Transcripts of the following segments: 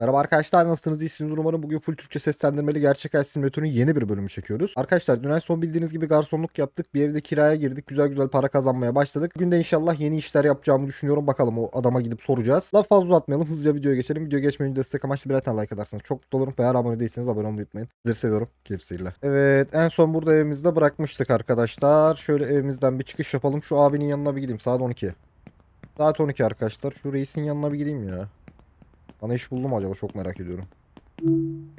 Merhaba arkadaşlar nasılsınız iyisiniz umarım bugün full Türkçe seslendirmeli gerçek hayat simülatörünün yeni bir bölümü çekiyoruz. Arkadaşlar dün en son bildiğiniz gibi garsonluk yaptık bir evde kiraya girdik güzel güzel para kazanmaya başladık. Bugün de inşallah yeni işler yapacağımı düşünüyorum bakalım o adama gidip soracağız. Laf fazla uzatmayalım hızlıca videoya geçelim. Video geçmeden destek amaçlı birer tane like atarsanız çok mutlu olurum. Eğer abone değilseniz abone olmayı unutmayın. Sizleri seviyorum. Keyif seyirler. Evet en son burada evimizde bırakmıştık arkadaşlar. Şöyle evimizden bir çıkış yapalım. Şu abinin yanına bir gideyim saat 12. Saat 12 arkadaşlar. Şu reisin yanına bir gideyim ya. Bana iş buldu mu acaba çok merak ediyorum.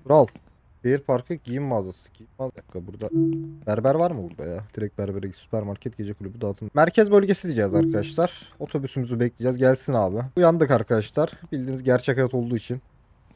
Kral. Şehir parkı giyim mağazası. Giyim mağazası. Dakika burada berber var mı burada ya? Direkt berbere. Süpermarket gece kulübü dağıtım. Merkez bölgesi diyeceğiz arkadaşlar. Otobüsümüzü bekleyeceğiz. Gelsin abi. Uyandık arkadaşlar. Bildiğiniz gerçek hayat olduğu için.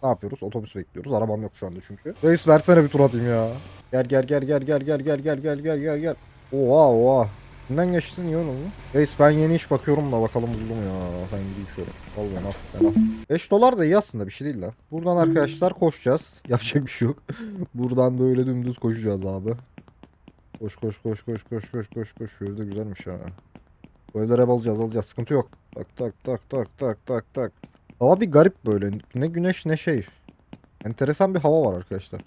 Ne yapıyoruz? Otobüs bekliyoruz. Arabam yok şu anda çünkü. Reis versene bir tur atayım ya. Gel gel gel gel gel gel gel gel gel gel gel gel. Oha oha. Kimden geçtin iyi onu? Reis ben yeni iş bakıyorum da bakalım buldum ya. Ben gideyim şöyle. Al ben al. Ben al. 5 dolar da iyi aslında bir şey değil lan. Buradan arkadaşlar koşacağız. Yapacak bir şey yok. Buradan böyle dümdüz koşacağız abi. Koş koş koş koş koş koş koş koş. Şu evde güzelmiş ha. Evde rap alacağız alacağız sıkıntı yok. Tak tak tak tak tak tak tak. Hava bir garip böyle. Ne güneş ne şey. Enteresan bir hava var arkadaşlar.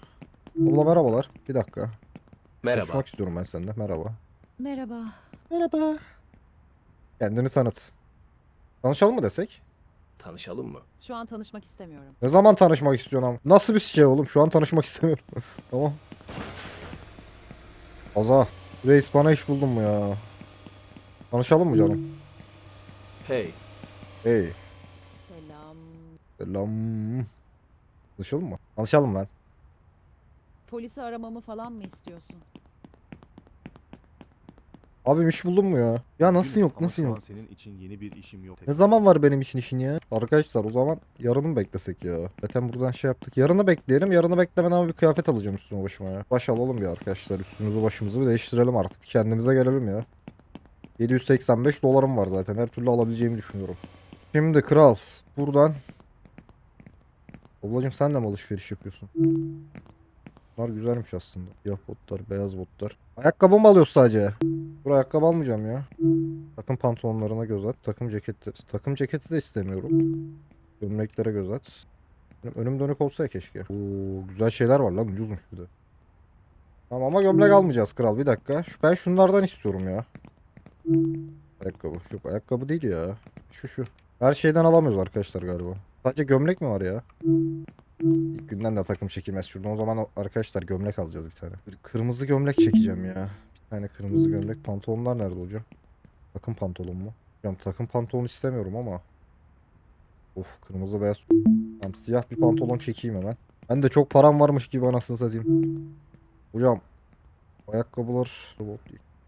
Abla merhabalar. Bir dakika. Merhaba. Konuşmak istiyorum ben seninle. Merhaba. Merhaba. Merhaba. Kendini tanıt. Tanışalım mı desek? Tanışalım mı? Şu an tanışmak istemiyorum. Ne zaman tanışmak istiyorsun ama? Nasıl bir şey oğlum? Şu an tanışmak istemiyorum. tamam. Aza. Reis bana iş buldun mu ya? Tanışalım mı canım? Hey, Hey. Selam. Selam. Tanışalım mı? Tanışalım lan. Polisi aramamı falan mı istiyorsun? Abim iş buldun mu ya? Ya nasıl yok ama nasıl şu an yok? senin için yeni bir işim yok. Ne zaman var benim için işin ya? Arkadaşlar o zaman yarını mı beklesek ya? Zaten buradan şey yaptık. Yarını bekleyelim. Yarını beklemeden ama bir kıyafet alacağım üstüme başıma ya. Baş alalım bir arkadaşlar. Üstümüzü başımızı bir değiştirelim artık. Bir kendimize gelelim ya. 785 dolarım var zaten. Her türlü alabileceğimi düşünüyorum. Şimdi kral buradan Ablacım sen de mi alışveriş yapıyorsun? Bunlar güzelmiş aslında. Siyah botlar, beyaz botlar. Ayakkabı mı alıyoruz sadece? Dur ayakkabı almayacağım ya. Takım pantolonlarına göz at. Takım ceketi. Takım ceketi de istemiyorum. Gömleklere göz at. Benim önüm dönük olsa ya keşke. Oo, güzel şeyler var lan ucuzmuş bir de. Tamam ama gömlek almayacağız kral bir dakika. Şu, ben şunlardan istiyorum ya. Ayakkabı. Yok ayakkabı değil ya. Şu şu. Her şeyden alamıyoruz arkadaşlar galiba. Sadece gömlek mi var ya? İlk günden de takım çekilmez. Şuradan o zaman arkadaşlar gömlek alacağız bir tane. Bir kırmızı gömlek çekeceğim ya. Bir tane kırmızı gömlek. Pantolonlar nerede hocam? Takım pantolon mu? Hocam takım pantolon istemiyorum ama. Of kırmızı beyaz. Tamam siyah bir pantolon çekeyim hemen. Ben de çok param varmış gibi anasını satayım. Hocam ayakkabılar bot,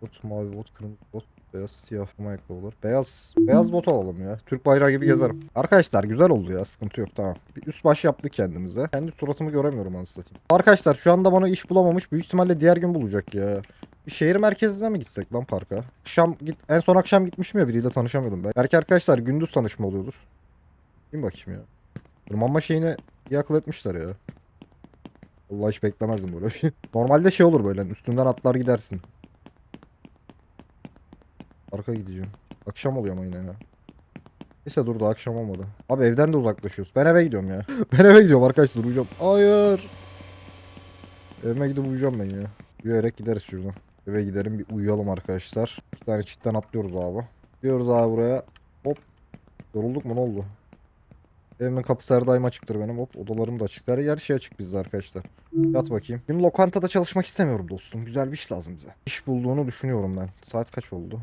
bot mavi bot kırmızı bot beyaz siyah ayakkabılar. Beyaz beyaz bot alalım ya. Türk bayrağı gibi gezerim. Arkadaşlar güzel oldu ya sıkıntı yok tamam. Bir üst baş yaptık kendimize. Kendi suratımı göremiyorum anasını. Arkadaşlar şu anda bana iş bulamamış. Büyük ihtimalle diğer gün bulacak ya. Bir şehir merkezine mi gitsek lan parka? Akşam git en son akşam gitmişim ya biriyle tanışamıyordum ben. Belki arkadaşlar gündüz tanışma oluyordur. Kim bakayım ya. Tırmanma şeyini iyi akıl etmişler ya. Vallahi hiç beklemezdim böyle bir şey. Normalde şey olur böyle üstünden atlar gidersin. Arka gideceğim. Akşam oluyor ama yine ya. Neyse dur da akşam olmadı. Abi evden de uzaklaşıyoruz. Ben eve gidiyorum ya. ben eve gidiyorum arkadaşlar uyuyacağım. Hayır. Evime gidip uyuyacağım ben ya. Yürüyerek gideriz şuradan. Eve gidelim bir uyuyalım arkadaşlar. Bir tane çitten atlıyoruz abi. Gidiyoruz abi buraya. Hop. Yorulduk mu ne oldu? Evimin kapısı her daim açıktır benim. Hop odalarım da açık. Her şey açık bizde arkadaşlar. Yat bakayım. Şimdi lokantada çalışmak istemiyorum dostum. Güzel bir iş lazım bize. İş bulduğunu düşünüyorum ben. Saat kaç oldu?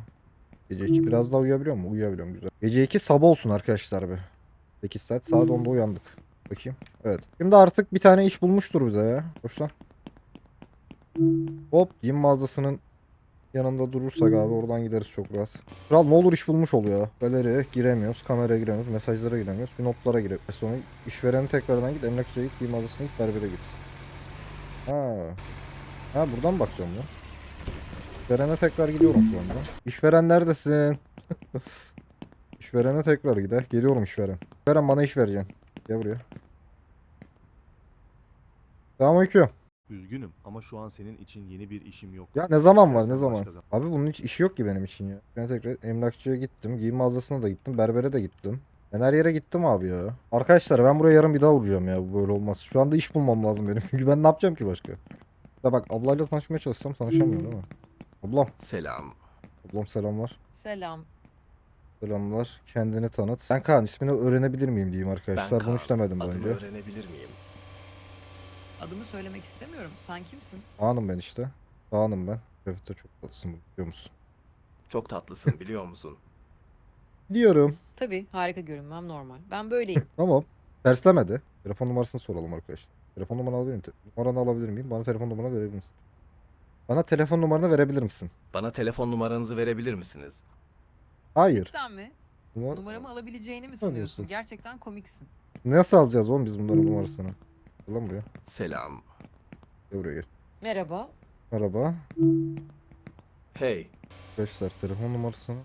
Gece 2 biraz daha uyuyabiliyor mu? Uyuyabiliyorum güzel. Gece 2 sabah olsun arkadaşlar be. 8 saat saat 10'da uyandık. Bakayım. Evet. Şimdi artık bir tane iş bulmuştur bize ya. Koş lan. Hop giyim mağazasının yanında durursak abi oradan gideriz çok rahat. Kral ne olur iş bulmuş oluyor. Galeriye giremiyoruz, kameraya giremiyoruz, mesajlara giremiyoruz, bir notlara giremiyoruz. Sonra işverene tekrardan git, emlakçıya git, giyim mağazasına git, berbere git. Ha. Ha buradan mı bakacağım ya. İşverene tekrar gidiyorum şu anda. İşveren neredesin? İşverene tekrar gider. Geliyorum işveren. İşveren bana iş vereceksin. Gel buraya. Selamünaleyküm. Üzgünüm ama şu an senin için yeni bir işim yok. Ya ne zaman var ne zaman? Abi bunun hiç işi yok ki benim için ya. Ben tekrar emlakçıya gittim. Giyim mağazasına da gittim. Berbere de gittim. Ben her yere gittim abi ya. Arkadaşlar ben buraya yarın bir daha vuracağım ya. Böyle olmaz. Şu anda iş bulmam lazım benim. Çünkü ben ne yapacağım ki başka? Ya bak ablayla tanışmaya çalışsam tanışamıyorum değil mi? Ablam. Selam. Ablam selamlar. Selam. Selamlar. Kendini tanıt. Ben Kaan ismini öğrenebilir miyim diyeyim arkadaşlar. Bunu hiç Kaan. demedim daha Adımı önce. öğrenebilir miyim? Adımı söylemek istemiyorum. Sen kimsin? Kaan'ım ben işte. Kaan'ım ben. Evet de çok tatlısın biliyor musun? Çok tatlısın biliyor musun? Diyorum. Tabii harika görünmem normal. Ben böyleyim. Tamam. Terslemedi. Telefon numarasını soralım arkadaşlar. Telefon numaranı alabilir miyim? Numaranı alabilir miyim? Bana telefon numaranı verebilir misin? Bana telefon numaranı verebilir misin? Bana telefon numaranızı verebilir misiniz? Hayır. Cidden mi? Numara... Numaramı alabileceğini mi Sanıyorsun. Gerçekten komiksin. Nasıl alacağız oğlum biz bunların numarasını? Gel lan buraya. Selam. Gel buraya gel. Merhaba. Merhaba. Hey, Arkadaşlar telefon numarasını.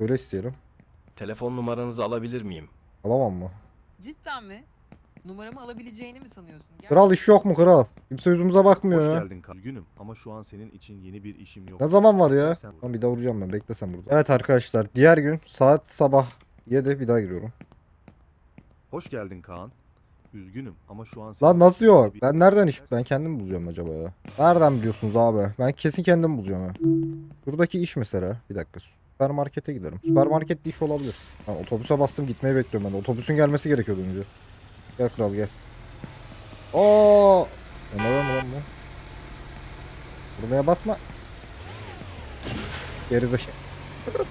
Böyle isteyelim. telefon numaranızı alabilir miyim? Alamam mı? Cidden mi? Numaramı alabileceğini mi sanıyorsun? Ger- Kral iş yok mu kral? Kimse yüzümüze bakmıyor Hoş ya. geldin Kaan. Üzgünüm ama şu an senin için yeni bir işim yok. Ne zaman var ya? İstersen- Lan bir daha vuracağım ben. Bekle sen burada. Evet arkadaşlar. Diğer gün saat sabah 7 bir daha giriyorum. Hoş geldin Kaan. Üzgünüm ama şu an senin Lan nasıl için yok? yeni bir- Ben nereden iş? Ben kendim bulacağım acaba ya. Nereden biliyorsunuz abi? Ben kesin kendim bulacağım ha. Şuradaki iş mesela. Bir dakika. Süpermarkete giderim. Süpermarkette iş olabilir. Ha, otobüse bastım gitmeyi bekliyorum ben de. Otobüsün gelmesi gerekiyordu önce. Gel kral gel. Oo! Var mı lan bu? Buraya basma. Gerizekalı.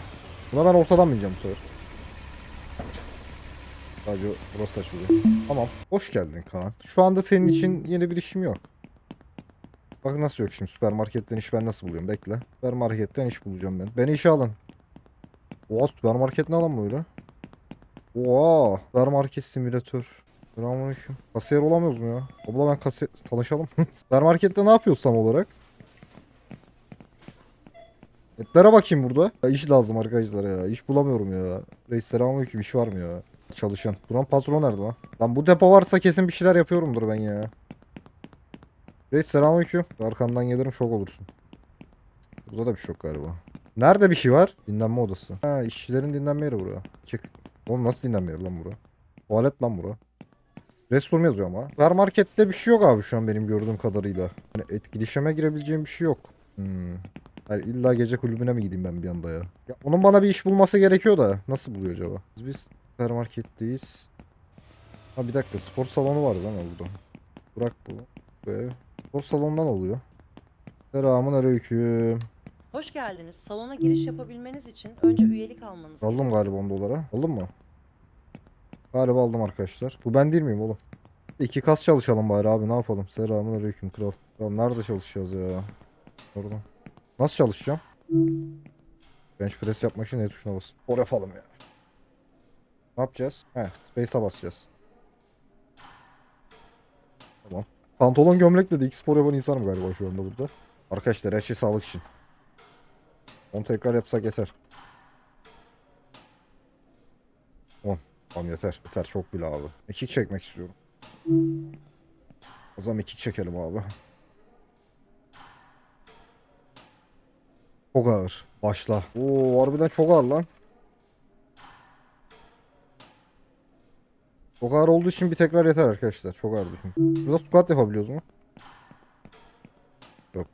Buna ben ortadan bineceğim bu sefer. Sadece burası açılıyor. Tamam. Hoş geldin Kaan. Şu anda senin için yeni bir işim yok. Bak nasıl yok şimdi süpermarketten iş ben nasıl buluyorum bekle. Süpermarketten iş bulacağım ben. Beni işe alın. Oha süpermarket ne lan böyle? Oha süpermarket simülatör. Selamünaleyküm. Kasiyer olamıyoruz mu ya? Abla ben kasiyer... Tanışalım. Süpermarkette ne yapıyoruz tam olarak? Etlere bakayım burada. Ya iş lazım arkadaşlar ya. İş bulamıyorum ya. Reis selamünaleyküm iş var mı ya? Çalışan. Duran patron nerede lan? Lan bu depo varsa kesin bir şeyler yapıyorumdur ben ya. Reis selamünaleyküm. Arkandan gelirim şok olursun. Burada da bir yok galiba. Nerede bir şey var? Dinlenme odası. Ha işçilerin dinlenme yeri bura. Çık. Oğlum nasıl dinlenme yeri lan bura? Tuvalet lan bura. Restoran yazıyor ama. Süpermarkette bir şey yok abi şu an benim gördüğüm kadarıyla. Hani etkileşime girebileceğim bir şey yok. Hmm. Hayır, illa gece kulübüne mi gideyim ben bir anda ya? ya? Onun bana bir iş bulması gerekiyor da. Nasıl buluyor acaba? Biz, biz süpermarketteyiz. Ha bir dakika spor salonu var lan burada. Bırak bu. Ve spor salonundan oluyor. Selamun aleyküm. Hoş geldiniz. Salona giriş yapabilmeniz için önce üyelik almanız Aldım galiba 10 dolara. Aldın mı? Galiba aldım arkadaşlar. Bu ben değil miyim oğlum? İki kas çalışalım bari abi ne yapalım? Selamun aleyküm kral. Ya nerede çalışacağız ya? Oradan. Nasıl çalışacağım? Bench press yapmak için ne tuşuna basın? Or yapalım ya. Ne yapacağız? He, space'a basacağız. Tamam. Pantolon gömlekle de ilk spor yapan insanım galiba şu anda burada. Arkadaşlar her şey sağlık için. Onu tekrar yapsak yeter. 10. Tamam yeter. Yeter çok bile abi. Mekik çekmek istiyorum. O zaman mekik çekelim abi. Çok ağır. Başla. Oo harbiden çok ağır lan. Çok ağır olduğu için bir tekrar yeter arkadaşlar. Çok ağır düşün. Burada squat yapabiliyoruz mu? Yok.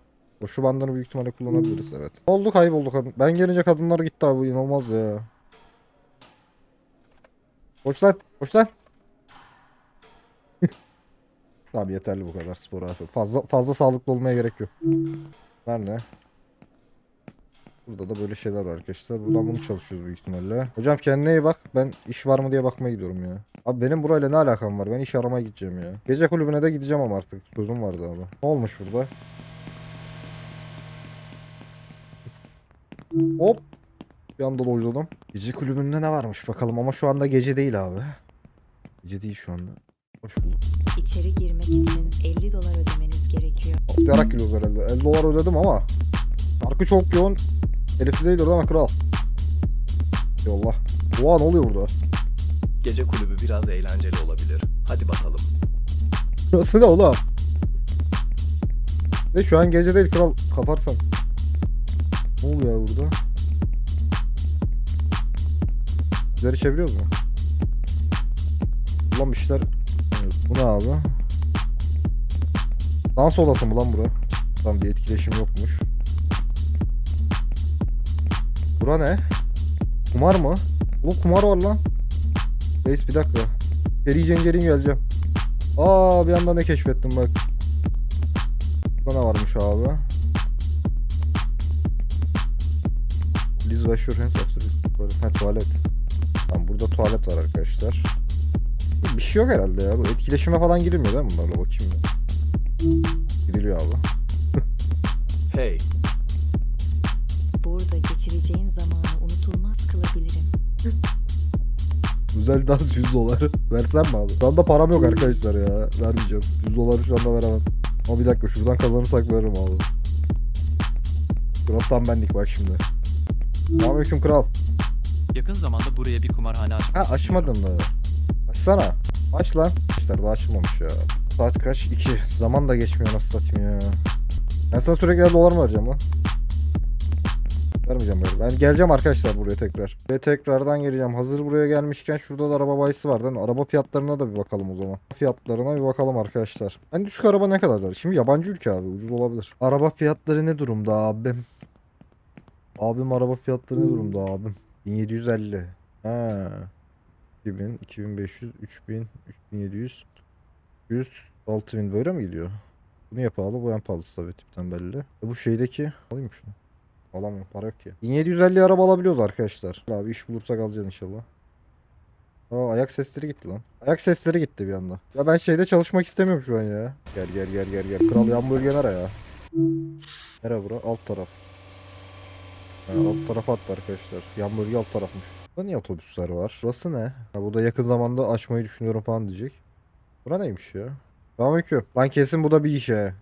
O şu bandını büyük ihtimalle kullanabiliriz evet. Oldu kayboldu kadın. Ben gelince kadınlar gitti abi inanılmaz ya. Koş lan. Koş lan. Tamam yeterli bu kadar spor abi. Fazla fazla sağlıklı olmaya gerek yok. Nerede? Burada da böyle şeyler var arkadaşlar. Buradan bunu çalışıyoruz büyük ihtimalle. Hocam kendine iyi bak. Ben iş var mı diye bakmaya gidiyorum ya. Abi benim burayla ne alakam var? Ben iş aramaya gideceğim ya. Gece kulübüne de gideceğim ama artık. Sözüm vardı abi. Ne olmuş burada? Hop. Bir anda dojladım. Gece kulübünde ne varmış bakalım ama şu anda gece değil abi. Gece değil şu anda. Hoş bulduk. İçeri girmek için 50 dolar ödemeniz gerekiyor. Atlayarak giriyoruz herhalde. 50 dolar ödedim ama. Şarkı çok yoğun. Elifli değildir ama kral. Yallah. Oha ne oluyor burada? Gece kulübü biraz eğlenceli olabilir. Hadi bakalım. Burası ne oğlum? Ne şu an gece değil kral. Kaparsan. Ne oluyor burada? İşleri çeviriyoruz mu? Ulan bir şeyler... Bu ne abi? Dans odası mı lan bura? Tamam bir etkileşim yokmuş. Bura ne? Kumar mı? Oğlum kumar var lan. Reis bir dakika. Geleceğim geleyim geleceğim. Aa bir anda ne keşfettim bak. Burada ne varmış abi? Please wash your hands after this. Ha tuvalet. Tamam burada tuvalet var arkadaşlar. Bir şey yok herhalde ya. Bu etkileşime falan girilmiyor değil mi bunlarla bakayım ya. Giriliyor abi. Hey, Burada geçireceğin zamanı unutulmaz kılabilirim. Güzel dans 100 dolar. Versem mi abi? Şu anda param yok arkadaşlar ya. Vermeyeceğim. 100 doları şu anda veremem. Ama bir dakika şuradan kazanırsak veririm abi. Burası tam benlik bak şimdi. Selamünaleyküm kral. Yakın zamanda buraya bir kumarhane açmak Ha açmadın mı? Açsana. Aç lan. İşler daha açılmamış ya. Saat kaç? 2. Zaman da geçmiyor nasıl satayım ya. Ben sana sürekli dolar mı vereceğim lan? Vermeyeceğim böyle. Ben geleceğim arkadaşlar buraya tekrar. Ve tekrardan geleceğim. Hazır buraya gelmişken şurada da araba bayisi var değil mi? Araba fiyatlarına da bir bakalım o zaman. Fiyatlarına bir bakalım arkadaşlar. En düşük araba ne kadar? Şimdi yabancı ülke abi. Ucuz olabilir. Araba fiyatları ne durumda abim? Abim araba fiyatları ne durumda abim? 1750. Ha. 2000, 2500, 3000, 3700, 100, 6000 böyle mi gidiyor? Bunu ya pahalı, bu en pahalısı tabii tipten belli. E bu şeydeki, alayım şunu. Alamıyorum, para yok ki. 1750 araba alabiliyoruz arkadaşlar. Abi iş bulursak alacağız inşallah. Aa ayak sesleri gitti lan. Ayak sesleri gitti bir anda. Ya ben şeyde çalışmak istemiyorum şu an ya. Gel gel gel gel gel. Kral yan bölge nere ya? Nere bura? Alt taraf. Ha, alt tarafa attı arkadaşlar. Yan bölge alt tarafmış. Burada niye otobüsler var? Burası ne? Ha, burada yakın zamanda açmayı düşünüyorum falan diyecek. Bura neymiş ya? Selamünaleyküm. Lan kesin bu da bir iş he.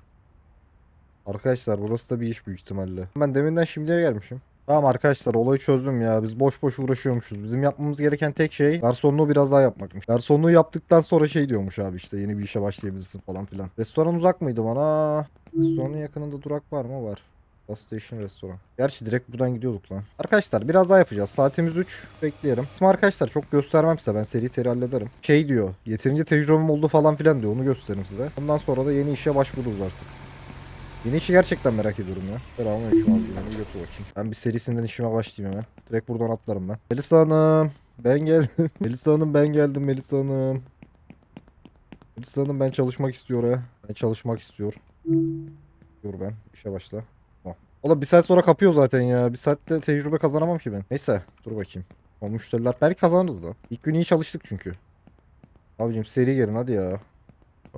Arkadaşlar burası da bir iş büyük ihtimalle. Ben deminden şimdiye gelmişim. Tamam arkadaşlar olayı çözdüm ya. Biz boş boş uğraşıyormuşuz. Bizim yapmamız gereken tek şey garsonluğu biraz daha yapmakmış. Garsonluğu yaptıktan sonra şey diyormuş abi işte yeni bir işe başlayabilirsin falan filan. Restoran uzak mıydı bana? Restoranın yakınında durak var mı? Var. Gas Station restoran. Gerçi direkt buradan gidiyorduk lan. Arkadaşlar biraz daha yapacağız. Saatimiz 3. Bekleyelim. Şimdi arkadaşlar çok göstermem size. Ben seri seri hallederim. Şey diyor. Yeterince tecrübem oldu falan filan diyor. Onu gösteririm size. Ondan sonra da yeni işe başvururuz artık. Yeni işi gerçekten merak ediyorum ya. Selamünaleyküm abi. Yani götür bakayım. Ben bir serisinden işime başlayayım hemen. Direkt buradan atlarım ben. Melisa Hanım. Ben geldim. Melisa Hanım ben geldim Melisa Hanım. Melisa Hanım ben çalışmak istiyor ha. Ben çalışmak istiyor. Dur ben. işe başla. Oğlum bir saat sonra kapıyor zaten ya. Bir saatte tecrübe kazanamam ki ben. Neyse dur bakayım. O müşteriler belki kazanırız da. İlk gün iyi çalıştık çünkü. Abicim seri gelin hadi ya.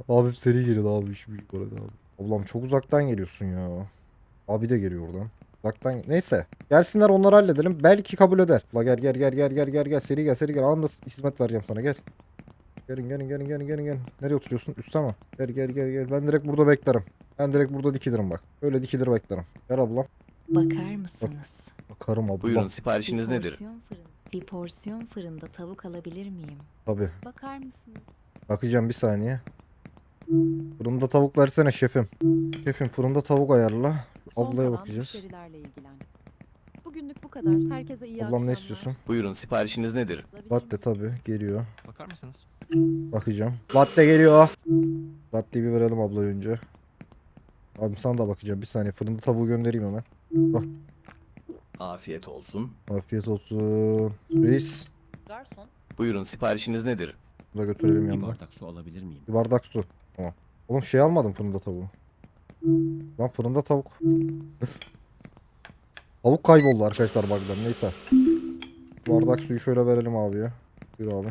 Abim seri gelin abi iş büyük bu arada abi. Ablam çok uzaktan geliyorsun ya. Abi de geliyor oradan. Uzaktan neyse. Gelsinler onları halledelim. Belki kabul eder. La gel gel gel gel gel gel gel seri gel seri gel. Anında hizmet vereceğim sana gel. Gelin gelin gelin gelin gelin gelin. Nereye oturuyorsun? Üstte mi? Gel gel gel gel. Ben direkt burada beklerim. Ben direkt burada dikilirim bak. Öyle dikilir beklerim. Gel ablam. Bakar mısınız? Bakarım ablam. buyurun siparişiniz bir nedir? porsiyon fırın. Bir porsiyon fırında tavuk alabilir miyim? Tabii. Bakar mısınız? Bakacağım bir saniye. Fırında tavuk versene şefim. Şefim fırında tavuk ayarla. Son Ablaya kalan bakacağız. müşterilerle ilgilen. Bugünlük bu kadar. Herkese iyi Ablam akşamlar. ne istiyorsun? Buyurun siparişiniz nedir? Latte tabii geliyor. Bakar mısınız? Bakacağım. Latte geliyor. Latteyi bir verelim abla önce. Abim sana da bakacağım. Bir saniye fırında tavuğu göndereyim hemen. Afiyet olsun. Afiyet olsun. Reis. Garson. Buyurun siparişiniz nedir? Bunu da götürelim Bir yanına. bardak su alabilir miyim? Bir bardak su. Tamam. Oğlum şey almadım fırında tavuğu. Lan fırında tavuk. Tavuk kayboldu arkadaşlar bug'dan neyse. Bardak suyu şöyle verelim abiye. Buyur abi.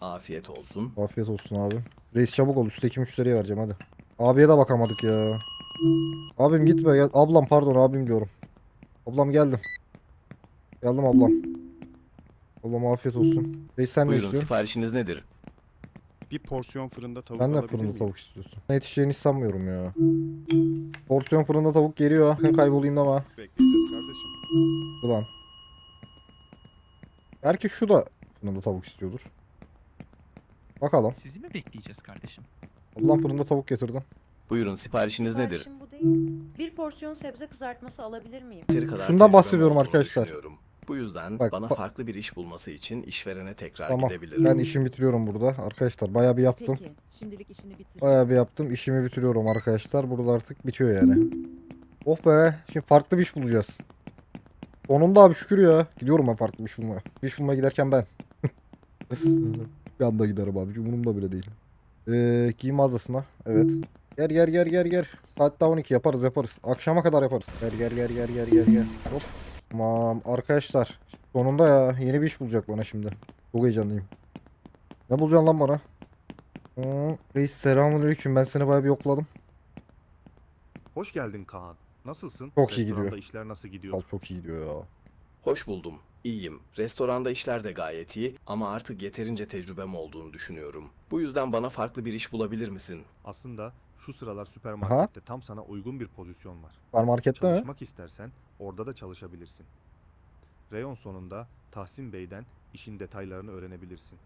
Afiyet olsun. Afiyet olsun abi. Reis çabuk ol üstteki müşteriye vereceğim hadi. Abiye de bakamadık ya. Abim gitme gel. Ablam pardon abim diyorum. Ablam geldim. Geldim ablam. Ablam afiyet olsun. Reis sen ne Buyurun istiyorsun? siparişiniz nedir? Bir porsiyon fırında tavuk Ben de alabilir fırında miyim? tavuk istiyorsun. Ne yetişeceğini hiç sanmıyorum ya. Porsiyon fırında tavuk geliyor. Sakın kaybolayım ama. Bekleyeceğiz kardeşim. Ulan. Belki şu da fırında tavuk istiyordur. Bakalım. Sizi mi bekleyeceğiz kardeşim? Ablam fırında tavuk getirdim. Buyurun siparişiniz nedir? Siparişim bu değil. Bir porsiyon sebze kızartması alabilir miyim? Yeteri kadar Şundan tecrübem bahsediyorum olduğunu arkadaşlar. düşünüyorum. Bu yüzden Bak, bana ba- farklı bir iş bulması için işverene tekrar Tamam. gidebilirim. Ben işimi bitiriyorum burada. Arkadaşlar bayağı bir yaptım. Peki, şimdilik işini bitir. Bayağı bir yaptım. İşimi bitiriyorum arkadaşlar. Burada artık bitiyor yani. Oh be. Şimdi farklı bir iş bulacağız. Sonunda abi şükür ya. Gidiyorum ben farklı bir bulmaya. Bir bulmaya giderken ben. bir anda giderim abi. Umurumda bile değil. Ee, giyim mağazasına. Evet. Gel gel gel gel gel. Saat daha 12 yaparız yaparız. Akşama kadar yaparız. Gel gel gel gel gel gel gel. Hop. Tamam arkadaşlar. Sonunda ya. Yeni bir iş bulacak bana şimdi. Çok heyecanlıyım. Ne bulacaksın lan bana? Hmm, Reis selamünaleyküm. Ben seni bayağı bir yokladım. Hoş geldin Kaan. Nasılsın? Çok iyi Restoranda gidiyor. işler nasıl gidiyor? Al çok iyi diyor ya. Hoş buldum. İyiyim. Restoranda işler de gayet iyi ama artık yeterince tecrübem olduğunu düşünüyorum. Bu yüzden bana farklı bir iş bulabilir misin? Aslında şu sıralar süpermarkette tam sana uygun bir pozisyon var. Süpermarkette mi? Çalışmak istersen orada da çalışabilirsin. Reyon sonunda Tahsin Bey'den işin detaylarını öğrenebilirsin.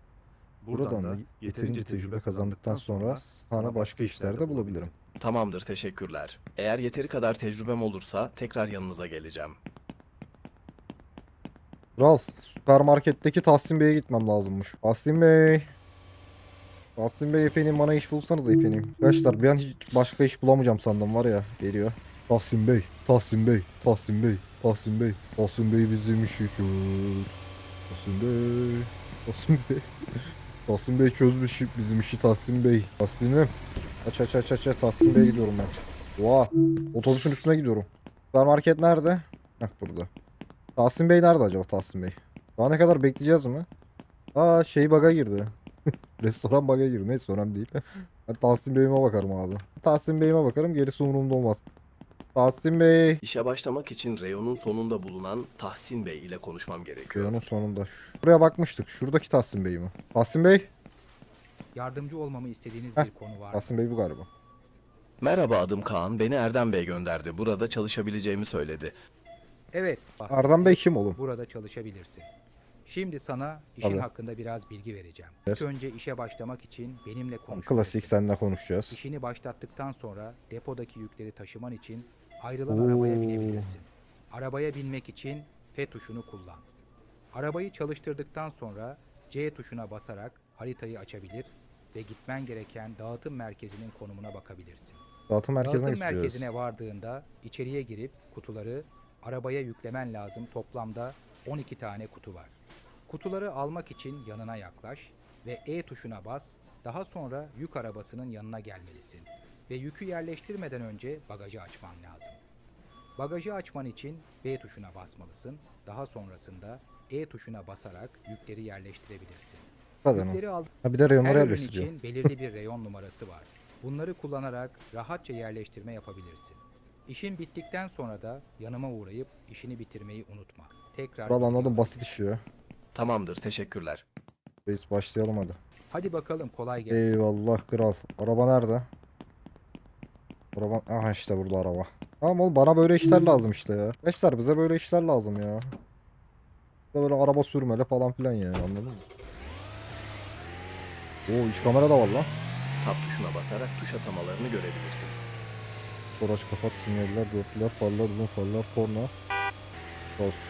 Buradan da yeterince tecrübe kazandıktan sonra sana başka işlerde bulabilirim. Tamamdır, teşekkürler. Eğer yeteri kadar tecrübem olursa tekrar yanınıza geleceğim. Kral, süpermarketteki Tahsin Bey'e gitmem lazımmış. Tahsin Bey. Tahsin Bey efendim bana iş bulsanız efendim. Arkadaşlar ben hiç başka iş bulamayacağım sandım var ya. Geliyor. Tahsin Bey, Tahsin Bey, Tahsin Bey, Tahsin Bey. Tahsin Bey bizim işi çöz. Tahsin Bey, Tahsin Bey. Tahsin Bey çözmüş bizim işi Tahsin Bey. Tahsin'im. Aç aç aç aç aç Tahsin Bey'e gidiyorum ben. Oha. Otobüsün üstüne gidiyorum. Süpermarket nerede? Heh burada. Tahsin Bey nerede acaba Tahsin Bey? Daha ne kadar bekleyeceğiz mi? Aa şey baga girdi. Restoran baga girdi. Neyse önemli değil. Ben Tahsin Bey'ime bakarım abi. Tahsin Bey'ime bakarım. Gerisi umurumda olmaz. Tahsin Bey. İşe başlamak için reyonun sonunda bulunan Tahsin Bey ile konuşmam gerekiyor. Reyonun sonunda. Şuraya bakmıştık. Şuradaki Tahsin Bey mi? Tahsin Bey. Yardımcı olmamı istediğiniz Heh, bir konu var. mı? Tahsin Bey bu galiba. Merhaba adım Kaan. Beni Erdem Bey gönderdi. Burada çalışabileceğimi söyledi. Evet. bahsettiğim Erdem Bey kim oğlum? Burada çalışabilirsin. Şimdi sana işin Tabii. hakkında biraz bilgi vereceğim. Ver. İlk önce işe başlamak için benimle konuşmalısın. Klasik seninle konuşacağız. İşini başlattıktan sonra depodaki yükleri taşıman için ayrılan Oo. arabaya binebilirsin. Arabaya binmek için F tuşunu kullan. Arabayı çalıştırdıktan sonra C tuşuna basarak haritayı açabilir ve gitmen gereken dağıtım merkezinin konumuna bakabilirsin. Dağıtım merkezine Dağıtım gidiyoruz. merkezine vardığında içeriye girip kutuları arabaya yüklemen lazım. Toplamda 12 tane kutu var. Kutuları almak için yanına yaklaş ve E tuşuna bas. Daha sonra yük arabasının yanına gelmelisin ve yükü yerleştirmeden önce bagajı açman lazım. Bagajı açman için B tuşuna basmalısın. Daha sonrasında E tuşuna basarak yükleri yerleştirebilirsin. Yükleri al Ha bir de reyonlara her ürün yerleştiriyor. için belirli bir reyon numarası var. Bunları kullanarak rahatça yerleştirme yapabilirsin. İşin bittikten sonra da yanıma uğrayıp işini bitirmeyi unutma. Tekrar Kral bilgi anladım basit iş ya. Tamamdır, teşekkürler. Reis başlayalım hadi. Hadi bakalım kolay gelsin. Eyvallah kral. Araba nerede? Araba... Aha işte burada araba. Tamam oğlum bana böyle işler lazım işte ya. Arkadaşlar bize böyle işler lazım ya. Bize böyle araba sürmeli falan filan yani anladın mı? Oo iç kamera da var lan. Tab tuşuna basarak tuş atamalarını görebilirsin. Toraç kapat sinyaller, dörtlüler, farlar, uzun farlar, korna.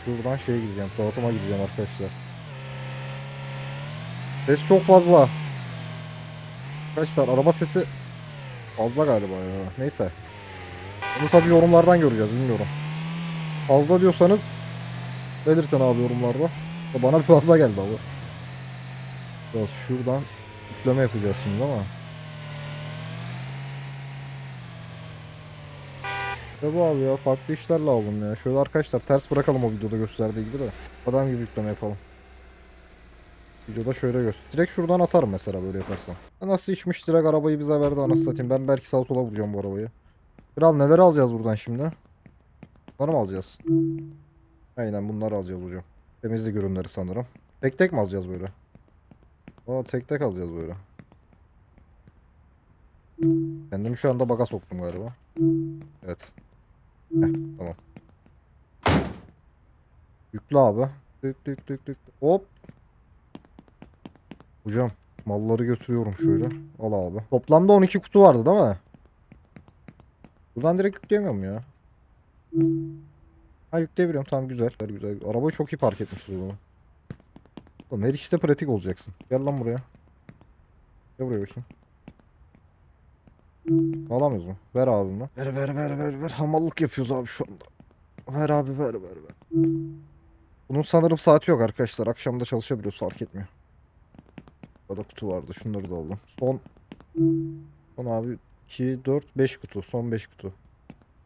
Şuradan şeye gideceğim. Dağıtıma gideceğim arkadaşlar. Ses çok fazla. Arkadaşlar araba sesi fazla galiba ya. Neyse. Bunu tabii yorumlardan göreceğiz bilmiyorum. Fazla diyorsanız belirtin abi yorumlarda. Bana bir fazla geldi abi. Biraz şuradan yükleme yapacağız şimdi ama. İşte bu abi ya farklı işler lazım ya. Şöyle arkadaşlar ters bırakalım o videoda gösterdiği gibi de. Adam gibi yükleme yapalım. Videoda şöyle göster. Direkt şuradan atarım mesela böyle yaparsam. Nasıl içmiş direkt arabayı bize verdi anasını. Ben belki sağa sola vuracağım bu arabayı. Kral neler alacağız buradan şimdi? Bunları mı alacağız? Aynen bunları alacağız hocam. Temizlik ürünleri sanırım. Tek tek mi alacağız böyle? Aa tek tek alacağız böyle. Kendimi şu anda baga soktum galiba. Evet. Heh, tamam. Yükle abi. Tık tık tık tık. Hop. Hocam malları götürüyorum şöyle. Al abi. Toplamda 12 kutu vardı değil mi? Buradan direkt yükleyemiyorum ya. Ha yükleyebiliyorum tamam güzel. Güzel güzel. Arabayı çok iyi park etmişiz bunu. Oğlum her işte pratik olacaksın. Gel lan buraya. Gel buraya bakayım. Alamıyoruz mu? Ver abi bunu. Ver ver ver ver ver. Hamallık yapıyoruz abi şu anda. Ver abi ver ver ver. Bunun sanırım saati yok arkadaşlar. Akşamda çalışabiliyoruz fark etmiyor. Burada kutu vardı. Şunları da aldım. Son Son abi 2, 4, 5 kutu. Son 5 kutu.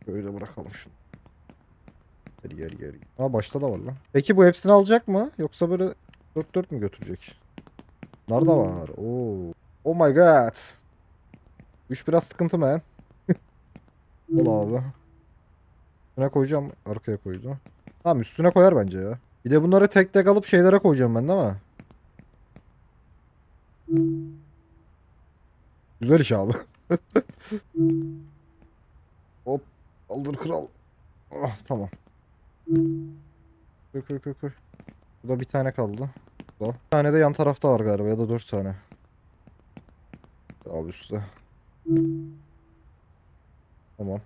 Böyle bırakalım şunu. Gel gel gel. Ha başta da var lan. Peki bu hepsini alacak mı? Yoksa böyle 4-4 mü götürecek? Bunlar da var. Oo. Oh my god. İş biraz sıkıntı man. Al abi. Üstüne koyacağım. Arkaya koydu. Tamam üstüne koyar bence ya. Bir de bunları tek tek alıp şeylere koyacağım ben değil mi? Güzel iş abi. Hop. Kaldır kral. Ah tamam. Koy koy koy koy. Burada bir tane kaldı. Burada. Bir tane de yan tarafta var galiba ya da dört tane. Abi üstte. Tamam.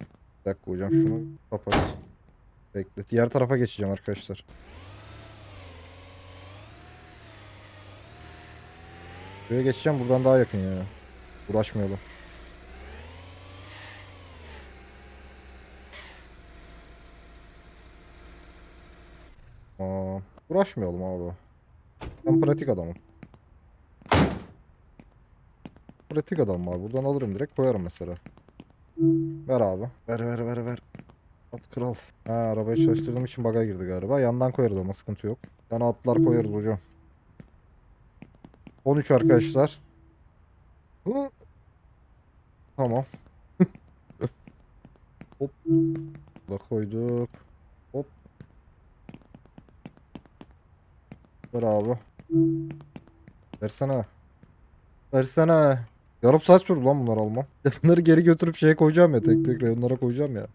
Bir dakika hocam şunu kapat. Bekle. Diğer tarafa geçeceğim arkadaşlar. Buraya geçeceğim buradan daha yakın ya. Uğraşmayalım. Aa, uğraşmayalım abi. Ben pratik adamım. Pratik adamım abi. Buradan alırım direkt koyarım mesela. Ver abi. Ver ver ver ver. At kral. Ha arabayı çalıştırdığım için baga girdi galiba. Yandan koyarız ama sıkıntı yok. Yana atlar koyarız hocam. 13 arkadaşlar. Hı. Tamam. Hop. Da koyduk. Hop. Ver abi. Versene. Versene. Yarım saat sürdü lan bunları almam. Bunları geri götürüp şeye koyacağım ya tek tek reyonlara koyacağım ya.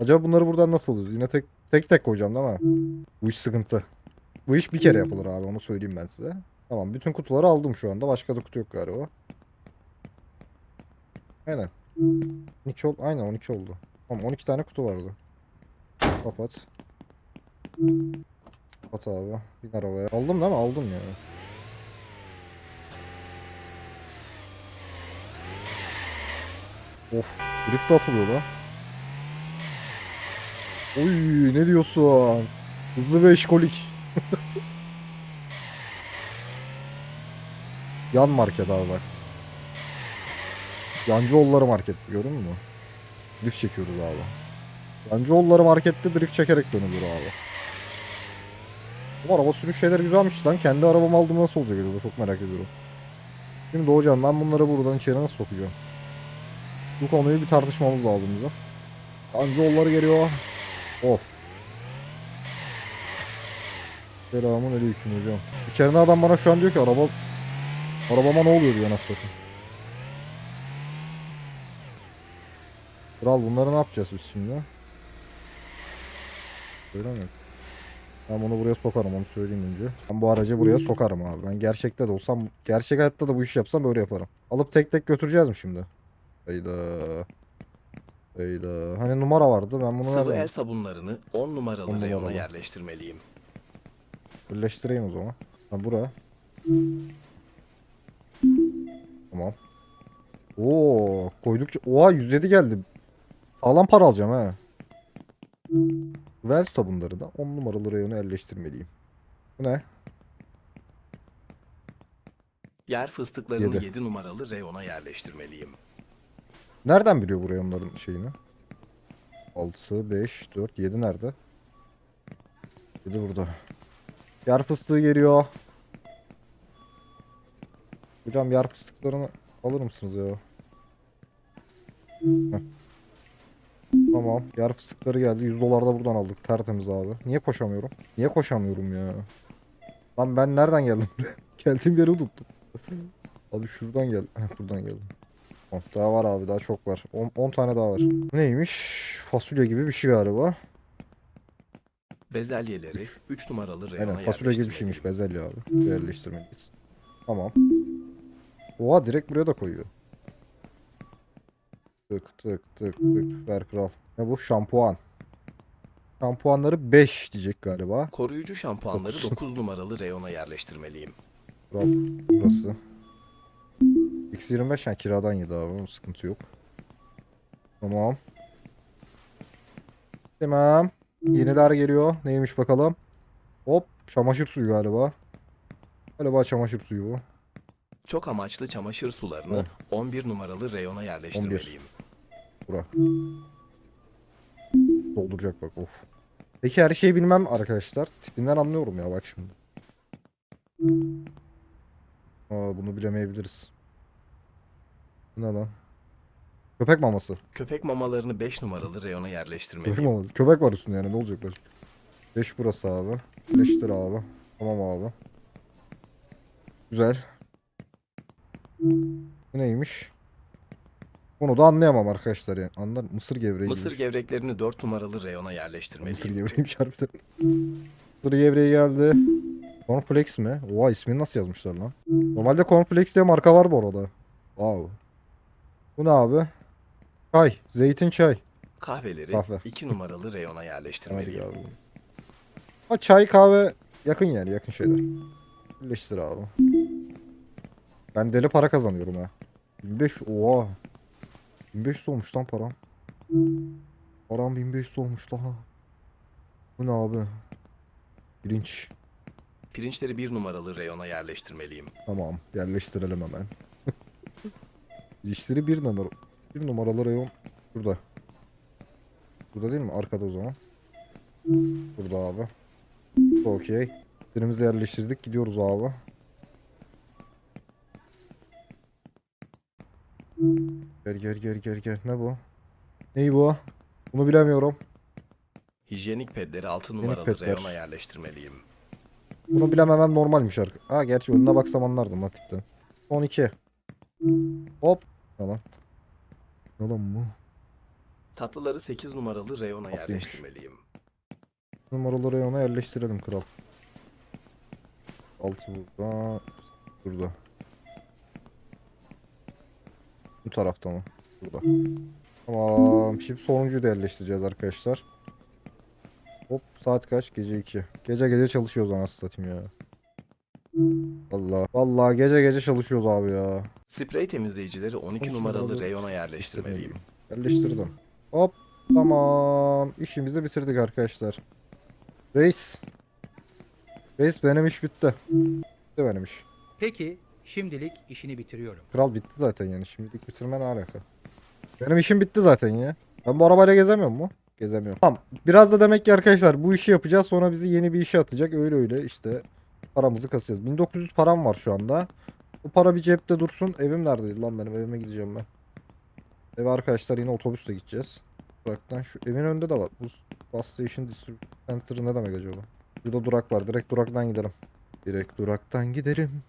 Acaba bunları buradan nasıl alıyoruz? Yine tek tek tek koyacağım değil mi? Bu iş sıkıntı. Bu iş bir kere yapılır abi onu söyleyeyim ben size. Tamam bütün kutuları aldım şu anda. Başka da kutu yok galiba. Aynen. 12 oldu. Aynen 12 oldu. Tamam 12 tane kutu vardı. Kapat. Kapat abi. Bin arabaya. Aldım değil mi? Aldım ya. Of. Drift atılıyor da. Oy ne diyorsun? Hızlı ve işkolik. Yan market abi bak. Yancıoğulları market görün mü? Drift çekiyoruz abi. Yancıoğulları markette drift çekerek dönülür abi. Bu araba sürüş şeyler güzelmiş lan. Kendi arabamı aldım nasıl olacak acaba çok merak ediyorum. Şimdi hocam ben bunları buradan içeri nasıl sokacağım? Bu konuyu bir tartışmamız lazım bizim. Yancıoğulları geliyor. Of. Selamun aleyküm hocam. İçeride adam bana şu an diyor ki araba Arabama ne oluyor diyor nasıl satayım. Kral bunları ne yapacağız biz şimdi? Öyle mi? Ben bunu buraya sokarım onu söyleyeyim önce. Ben bu aracı buraya sokarım abi. Ben gerçekte de olsam, gerçek hayatta da bu işi yapsam böyle yaparım. Alıp tek tek götüreceğiz mi şimdi? Hayda. Hayda. Hani numara vardı ben bunu Sıvı el sabunlarını 10 numaralı On reyona numaralı. yerleştirmeliyim. birleştireyim o zaman. Ha bura. Tamam. Oo, koydukça oha 107 geldi. Sağlam para alacağım ha. Well sabunları da 10 numaralı reyona yerleştirmeliyim. Bu ne? Yer fıstıklarını Yedi. 7 numaralı reyona yerleştirmeliyim. Nereden biliyor bu reyonların şeyini? 6, 5, 4, 7 nerede? 7 burada. Yer fıstığı geliyor. Hocam yer fıstıklarını alır mısınız ya? Heh. Tamam. Yer fıstıkları geldi. 100 dolar da buradan aldık. Tertemiz abi. Niye koşamıyorum? Niye koşamıyorum ya? Lan ben nereden geldim? Geldiğim yeri unuttum. abi şuradan gel. Heh, buradan geldim. Tamam, Daha var abi daha çok var. 10 tane daha var. Neymiş? Fasulye gibi bir şey galiba. Bezelyeleri 3 numaralı reyona Aynen fasulye gibi bir şeymiş bezelye abi. Yerleştirmeliyiz. Tamam. Oha direkt buraya da koyuyor. Tık tık tık tık. Ver kral. Ne bu? Şampuan. Şampuanları 5 diyecek galiba. Koruyucu şampuanları Dokuz. 9 numaralı reyona yerleştirmeliyim. Bura- Burası. X25 yani kiradan yedi abi. Sıkıntı yok. Tamam. Tamam. Yeniler geliyor. Neymiş bakalım. Hop. Çamaşır suyu galiba. Galiba çamaşır suyu bu. Çok amaçlı çamaşır sularını Evet. 11 numaralı reyona yerleştirmeliyim. Bura. Dolduracak bak of. Peki her şeyi bilmem arkadaşlar. Tipinden anlıyorum ya bak şimdi. Aa bunu bilemeyebiliriz. Bu ne lan? Köpek maması. Köpek mamalarını 5 numaralı reyona Köpek yerleştirmeliyim. maması. Köpek var üstünde yani ne olacak başka? 5 burası abi. Birleştir abi. Tamam abi. Güzel. Bu neymiş? Bunu da anlayamam arkadaşlar yani. Anlar mısır gevreği. Mısır gibi. gevreklerini 4 numaralı reyona Mısır yerleştirmeliyim. gevreğiymiş harbiden. Mısır gevreği geldi. Cornflakes mi? Oha ismini nasıl yazmışlar lan? Normalde Cornflakes diye marka var bu arada. Wow. Bu ne abi? Çay. Zeytin çay. Kahveleri Kahve. 2 numaralı reyona Hadi yerleştirmeliyim. abi. Ha çay kahve yakın yani yakın şeyler. Birleştir abi. Ben deli para kazanıyorum ha. 1500 oha. 1500 olmuş lan param. Param 1500 olmuş daha. Bu ne abi? Pirinç. Pirinçleri 1 numaralı reyona yerleştirmeliyim. Tamam yerleştirelim hemen. Pirinçleri bir numara. Bir numaralı rayon. Burada. Burada değil mi? Arkada o zaman. Burada abi. Okey. Birimizi yerleştirdik. Gidiyoruz abi. Gel gel gel gel gel. Ne bu? Ney bu? Bunu bilemiyorum. Hijyenik pedleri 6 Hijyenik numaralı pedler. reyona yerleştirmeliyim. Bunu bilememem normalmiş arka. Ha gerçi önüne baksam anlardım ha tipten. Son iki. Hop. Ne lan? Ne lan bu? Tatlıları 8 numaralı reyona Tatlıymış. yerleştirmeliyim. Numaraları reyona yerleştirelim kral. Altı burada. Burada. Bu tarafta mı? Burada. Tamam. Şimdi sonuncuyu da yerleştireceğiz arkadaşlar. Hop saat kaç? Gece 2. Gece gece çalışıyoruz anasını satayım ya. Vallahi. Vallahi gece gece çalışıyoruz abi ya. Sprey temizleyicileri 12 12 numaralı numaralı reyona yerleştirmeliyim. Yerleştirdim. Hop. Tamam. İşimizi bitirdik arkadaşlar. Reis. Reis benim iş bitti. Bitti benim iş. Peki şimdilik işini bitiriyorum. Kral bitti zaten yani. Şimdilik bitirme ne alaka? Benim işim bitti zaten ya. Ben bu arabayla gezemiyorum mu? Gezemiyorum. Tamam. Biraz da demek ki arkadaşlar bu işi yapacağız. Sonra bizi yeni bir işe atacak. Öyle öyle işte paramızı kasacağız. 1900 param var şu anda. Bu para bir cepte dursun. Evim neredeydi lan benim? Evime gideceğim ben. Eve arkadaşlar yine otobüsle gideceğiz. Duraktan şu evin önünde de var. Bu bus station distribution center ne demek acaba? Burada durak var. Direkt duraktan gidelim. Direkt duraktan gidelim.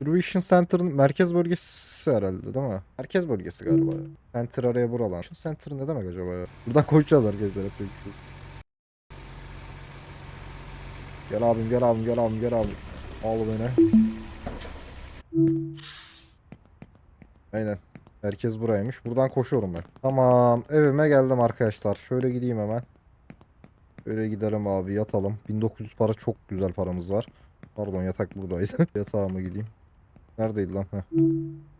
Distribution Center'ın merkez bölgesi herhalde değil mi? Merkez bölgesi galiba. Center araya buralan. Distribution Center ne demek acaba ya? Buradan. Yapacak bir şey yok. Gel abim gel abim gel abim gel abim. Al beni. Aynen. Merkez buraymış. Buradan koşuyorum ben. Tamam. Evime geldim arkadaşlar. Şöyle gideyim hemen. Şöyle gidelim abi yatalım. 1900 para çok güzel paramız var. Pardon yatak buradaydı. Yatağıma gideyim. Neredeydi lan? Heh.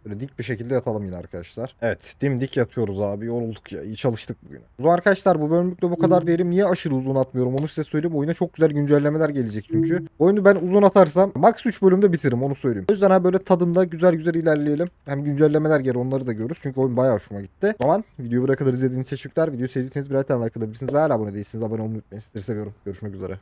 Böyle dik bir şekilde yatalım yine arkadaşlar. Evet dimdik yatıyoruz abi. Yorulduk ya. İyi çalıştık bugün. Zaman arkadaşlar bu bölümlük de bu kadar diyelim. Niye aşırı uzun atmıyorum onu size söyleyeyim. Oyuna çok güzel güncellemeler gelecek çünkü. Oyunu ben uzun atarsam max 3 bölümde bitiririm onu söyleyeyim. O yüzden ha böyle tadında güzel güzel ilerleyelim. Hem güncellemeler gelir onları da görürüz. Çünkü oyun bayağı hoşuma gitti. O zaman videoyu buraya kadar izlediğiniz için teşekkürler. Videoyu sevdiyseniz birer tane like atabilirsiniz. Ve hala abone değilseniz abone olmayı unutmayın. Sizleri seviyorum. Görüşmek üzere.